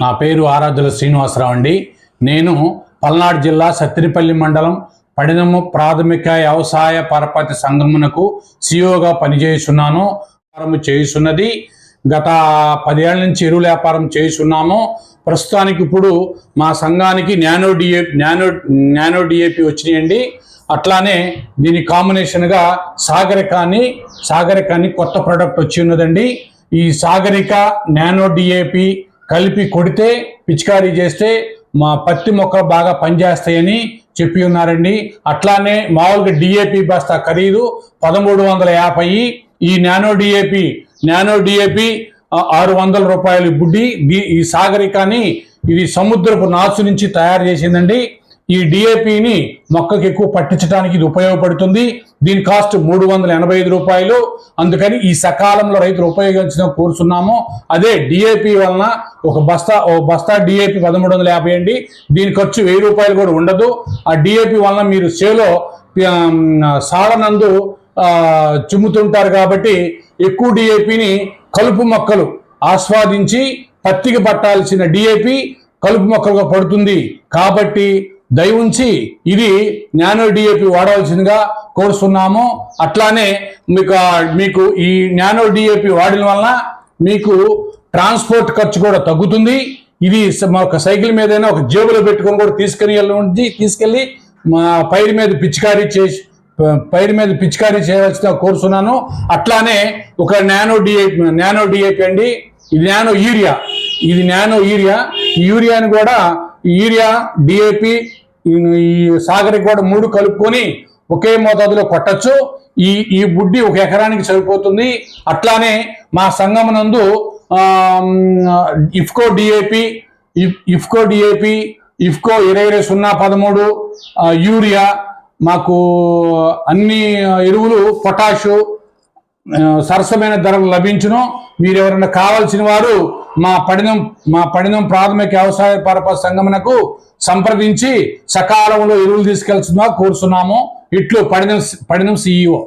నా పేరు ఆరాధ్యుల శ్రీనివాసరావు అండి. నేను పల్నాడు జిల్లా సత్తిరిపల్లి మండలం పడినము ప్రాథమిక వ్యవసాయ పరపతి సంఘమునకు సిఓగా పనిచేస్తున్నాను వ్యాపారం చేస్తున్నది గత పదేళ్ళ నుంచి ఎరువుల వ్యాపారం చేస్తున్నాము ప్రస్తుతానికి ఇప్పుడు మా సంఘానికి nano DA nano nano DAP వచ్చినాయండి. అట్లానే దీని కాంబినేషన్గా సాగరికాన్ని సాగరికాన్ని కొత్త ప్రోడక్ట్ వచ్చి ఉన్నదండి. ఈ సాగరిక నానో డిఏపి కలిపి కొడితే పిచికారీ చేస్తే మా పత్తి మొక్కలు బాగా పనిచేస్తాయని చెప్పి ఉన్నారండి. అట్లానే మామూలుగా డిఏపి బస్తా ఖరీదు పదమూడు వందల యాభై. ఈ నానో డిఏపి నానో డిఏపి ఆరు వందల రూపాయలు బుడ్డి ఈ సాగరికాన్ని ఇది సముద్రపు నాచు నుంచి తయారు చేసిందండి. ఈ డిఏపిని మొక్కకి ఎక్కువ పట్టించడానికి ఇది ఉపయోగపడుతుంది. దీని కాస్ట్ మూడు వందల ఎనభై ఐదు రూపాయలు. అందుకని ఈ సకాలంలో రైతులు ఉపయోగించడం కోరుతున్నాము అదే డిఏపి వలన ఒక బస్తా ఓ బస్తా డిఏపి పదమూడు వందల యాభై అండి. దీని ఖర్చు వెయ్యి రూపాయలు కూడా ఉండదు. ఆ డిఏపి వలన మీరు సేలో సాలనందు చిమ్ముతుంటారు కాబట్టి ఎక్కువ డిఏపిని కలుపు మొక్కలు ఆస్వాదించి పత్తికి పట్టాల్సిన డిఏపి కలుపు మొక్కలుగా పడుతుంది. కాబట్టి దయవుంచి ఇది నానో డిఏపి వాడవలసిందిగా కోరుస్తున్నాము. అట్లానే మీకు మీకు ఈ నానో డిఏపి వాడిన వలన మీకు ట్రాన్స్పోర్ట్ ఖర్చు కూడా తగ్గుతుంది. ఇది మా ఒక సైకిల్ మీదైనా ఒక జేబులో పెట్టుకొని కూడా తీసుకెళ్ళి వెళ్ళి తీసుకెళ్ళి మా పైరు మీద పిచికారీ చేసి పైరు మీద పిచికారీ చేయవలసిన కోరుతున్నాను. అట్లానే ఒక నానో డిఏపి నానో డిఏపి అండి. ఇది నానో యూరియా. ఇది నానో యూరియా. ఈ యూరియాని కూడా యూరియా డిఏపి ఈ సాగరికి కూడా మూడు కలుపుకొని ఒకే మోతాదులో కొట్టచ్చు. ఈ ఈ బుడ్డి ఒక ఎకరానికి సరిపోతుంది. అట్లానే మా సంఘమునందు నందు IFFCO DAP IFFCO DAP IFFCO ఇరవై ఇరవై సున్నా పదమూడు యూరియా మాకు అన్ని ఎరువులు పొటాషు సరసమైన ధరలు లభించును. మీరు ఎవరైనా కావాల్సిన వారు మా పడినం మా పడినం ప్రాథమిక వ్యవసాయ పరపతి సంఘమునకు సంప్రదించి సకాలంలో ఎరువులు తీసుకెళ్తున్నా కోరుతున్నాము. ఇట్లు పడినం పడినం సిఇఓ